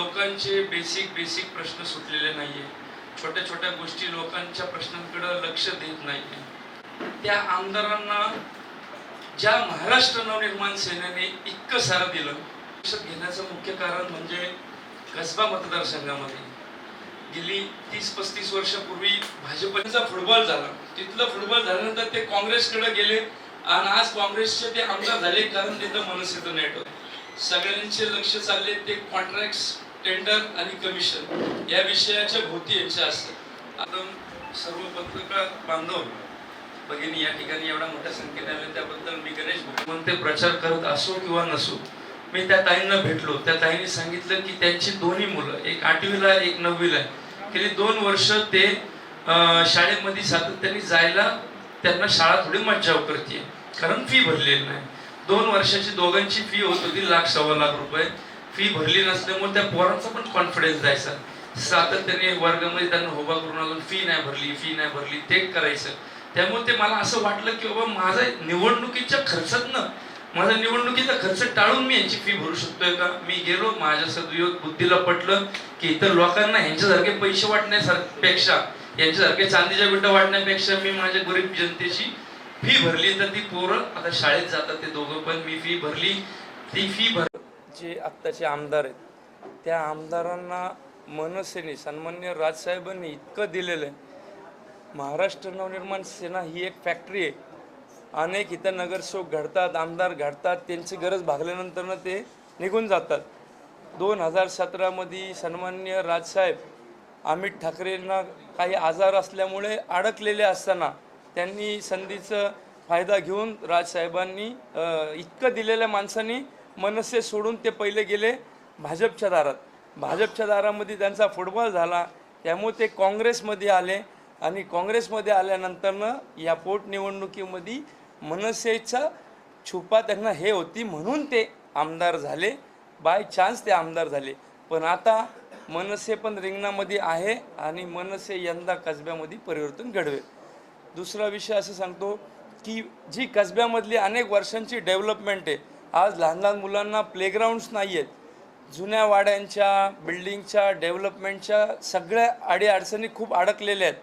लोकांचे basic basic प्रश्न सुटलेले नाहीये. छोट्या छोट्या गोष्टी लोकांच्या प्रश्नांकडे लक्ष देत नाहीये. त्या आमदारांना ज्या महाराष्ट्र नवनिर्माण सेनेने इतकं सारं दिलं लक्षात घेण्याचं मुख्य कारण म्हणजे कसबा मतदारसंघामध्ये. गेली तीस पस्तीस वर्षापूर्वी भाजपचा फुटबॉल झाला. तिथलं फुटबॉल झाल्यानंतर ते काँग्रेसकडे गेले आणि आज काँग्रेसचे ते आमदार झाले कारण तिथं मनसेचं नेट होतं सगळ्यांचे लक्ष चालले ते कॉन्ट्रॅक्ट टेंडर आणि कमिशन या विषयाच्या भोवती यांच्या असतात. आता सर्व पत्रकार बांधव भगिनी या ठिकाणी एवढ्या मोठ्या संख्येने आले त्याबद्दल मी गणेश भगवान ते प्रचार करत असो किंवा नसो मी त्या ताईंना भेटलो. त्या ताईंनी सांगितलं की त्यांची दोन्ही मुलं एक आठवीला आहे, एक नववीला आहे. गेली दोन वर्ष ते शाळेमध्ये सातत्याने जायला त्यांना शाळा थोडी मज्जाव करते कारण फी भरलेली नाही. दोन वर्षाची दोघांची फी होत होती लाख सव्वा लाख रुपये. फी भरली नसल्यामुळे त्या पोरांचा पण कॉन्फिडन्स जायचा. सातत्याने वर्गामध्ये त्यांना होबा करून अजून फी नाही भरली फी नाही भरली ते करायचं. त्यामुळे ते मला असं वाटलं की बाबा माझा निवडणुकीच्या खर्चातनं माझा निवडणुकीचा खर्च टाळून मी यांची फी भरू शकतोय का? मी गेलो माझ्या सदवियोग बुद्धीला पटलं की इतर लोकांना ह्यांच्यासारखे पैसे वाटण्यापेक्षा यांच्यासारखे चांदीच्या बिटा वाटण्यापेक्षा मी माझ्या गरीब जनतेची फी भरली. तर ती पोरं आता शाळेत जातात ते दोघं पण. मी फी भरली. ती फी भर जे आत्ताचे आमदार आहेत त्या आमदारांना मनसेने सन्मान्य राजसाहेबांनी इतकं दिलेलं आहे. महाराष्ट्र नवनिर्माण सेना ही एक फॅक्टरी आहे. अनेक इथं नगरसेवक घडतात आमदार घडतात त्यांची गरज भागल्यानंतर ते निघून जातात. दोन हजार सतरामध्ये सन्मान्य राजसाहेब अमित ठाकरेंना काही आजार असल्यामुळे अडकलेले असताना त्यांनी संधीचं फायदा घेऊन राजसाहेबांनी इतकं दिलेल्या माणसांनी मनसे सोडून ते पहिले गेले भाजपच्या दारात. भाजपच्या दारामध्ये त्यांचा फुटबॉल झाला त्यामुळे ते काँग्रेसमध्ये आले आणि काँग्रेसमध्ये आल्यानंतरनं या पोटनिवडणुकीमध्ये मनसेचा छुपा त्यांना हे होती म्हणून ते आमदार झाले. बाय चान्स ते आमदार झाले. पण आता मनसे पण रिंगणामध्ये आहे आणि मनसे यंदा कसब्यामध्ये परिवर्तन घडवेल. दुसरा विषय असं सांगतो की जी कसब्यामधली अनेक वर्षांची डेव्हलपमेंट आहे आज लहान लहान मुलांना प्लेग्राऊंड्स नाही आहेत जुन्या वाड्यांच्या बिल्डिंगच्या डेव्हलपमेंटच्या सगळ्या अडीअडचणी खूप अडकलेल्या आहेत.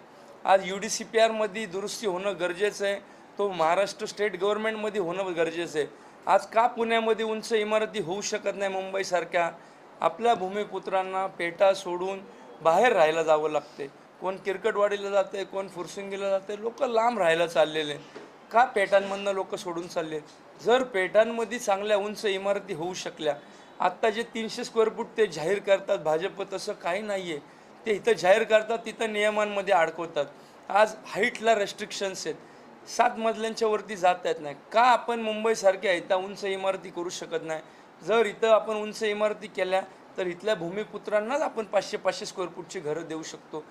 आज यू डी सी पी आरमध्ये दुरुस्ती होणं गरजेचं आहे. तो महाराष्ट्र स्टेट गव्हर्नमेंटमध्ये होणं गरजेचं आहे. आज का पुण्यामध्ये उंच इमारती होऊ शकत नाही मुंबईसारख्या? आपल्या भूमिपुत्रांना पेटा सोडून बाहेर राहायला जावं लागते कोण किरकटवाडीला जाते कोण फुरसुंगीला जाते लोक लांब राहायला चाललेले का पेटांमधनं लोक सोडून चालले? जर पेटांमध्ये चांगल्या उंच इमारती होऊ शकल्या आत्ता जे तीनशे स्क्वेअर फूट ते जाहीर करतात भाजप तसं काही नाही आहे ते इथं जाहीर करतात तिथं नियमांमध्ये अडकवतात. आज हाईटला रेस्ट्रिक्शन्स आहेत. सात मजल्यांच्या वरती जाता येत नाही. का आपण मुंबईसारख्या इथं उंच इमारती करू शकत नाही? जर इथं आपण उंच इमारती केल्या तर इथल्या भूमिपुत्रांनाच आपण पाचशे पाचशे स्क्वेअर फूटची घरं देऊ शकतो.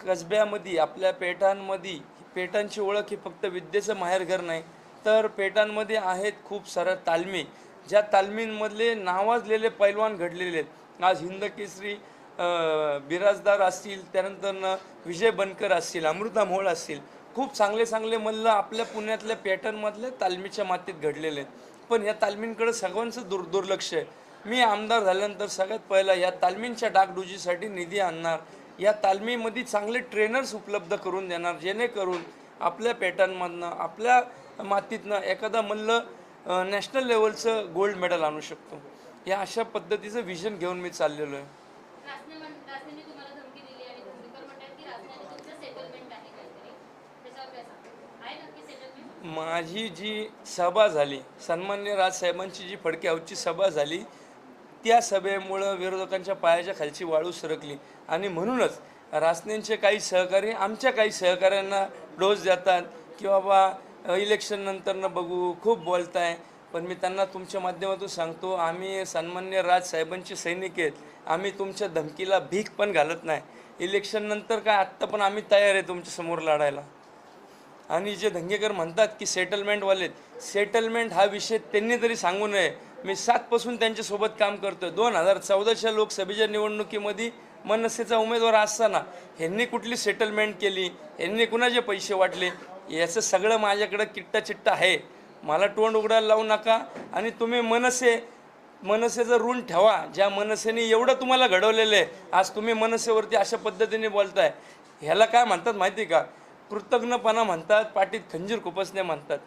कसब्यामध्ये आपल्या पेठांमध्ये पेठांची ओळख ही फक्त विद्येचं माहेरघर नाही तर पेठांमध्ये आहेत खूप साऱ्या तालमी ज्या तालमींमधले नावाजलेले पैलवान घडलेले आहेत. आज हिंद केसरी बिराजदार असतील त्यानंतर विजय बनकर असतील अमृता मोहोळ असतील खूप चांगले चांगले मल्ल आपल्या पुण्यातल्या पॅटर्नमधल्या तालमीच्या मातीत घडलेले आहेत. पण या तालमींकडे सगळ्यांचं दुर् दुर्लक्ष आहे. मी आमदार झाल्यानंतर सगळ्यात पहिला या तालमींच्या डागडुजीसाठी निधी आणणार या तालमीमध्ये चांगले ट्रेनर्स उपलब्ध करून देणार जेणेकरून आपल्या पॅटर्नमधनं आपल्या मातीतनं एखादा मल्ल नॅशनल लेवलचं गोल्ड मेडल आणू शकतो. या अशा पद्धतीचं विजन घेऊन मी चाललेलो आहे. माझी जी सभा झाली सन्मान्य राजसाहेबांची जी फडके हाऊसची सभा झाली त्या सभेमुळं विरोधकांच्या पायाच्या खालची वाळू सरकली. आणि म्हणूनच रासनेंचे काही सहकारी आमच्या काही सहकाऱ्यांना डोस देतात की बाबा इलेक्शननंतरनं बघू खूप बोलताय. पण मी त्यांना तुमच्या माध्यमातून सांगतो आम्ही सन्मान्य राजसाहेबांचे सैनिक आहेत. आम्ही तुमच्या धमकीला भीक पण घालत नाही. इलेक्शन नंतर काय आत्ता पण आम्ही तयार आहे तुमच्यासमोर लढायला. आणि जे धंगेकर म्हणतात की सेटलमेंटवाले सेटलमेंट हा विषय त्यांनी तरी सांगू नये. मी सातपासून त्यांच्यासोबत काम करतोय. दोन हजार चौदाच्या लोकसभेच्या निवडणुकीमध्ये मनसेचा उमेदवार असताना ह्यांनी कुठली सेटलमेंट केली? ह्यांनी कुणाचे पैसे वाटले? याचं सगळं माझ्याकडं किट्टा चिट्टा आहे. मला तोंड उघडायला लावू नका आणि तुम्ही मनसे मनसेचं ऋण ठेवा. ज्या मनसेने एवढं तुम्हाला घडवलेलं आहे आज तुम्ही मनसेवरती अशा पद्धतीने बोलताय. ह्याला काय म्हणतात माहिती का? कृतज्ञपणा म्हणतात पाठीत खंजीर खुपसणे म्हणतात.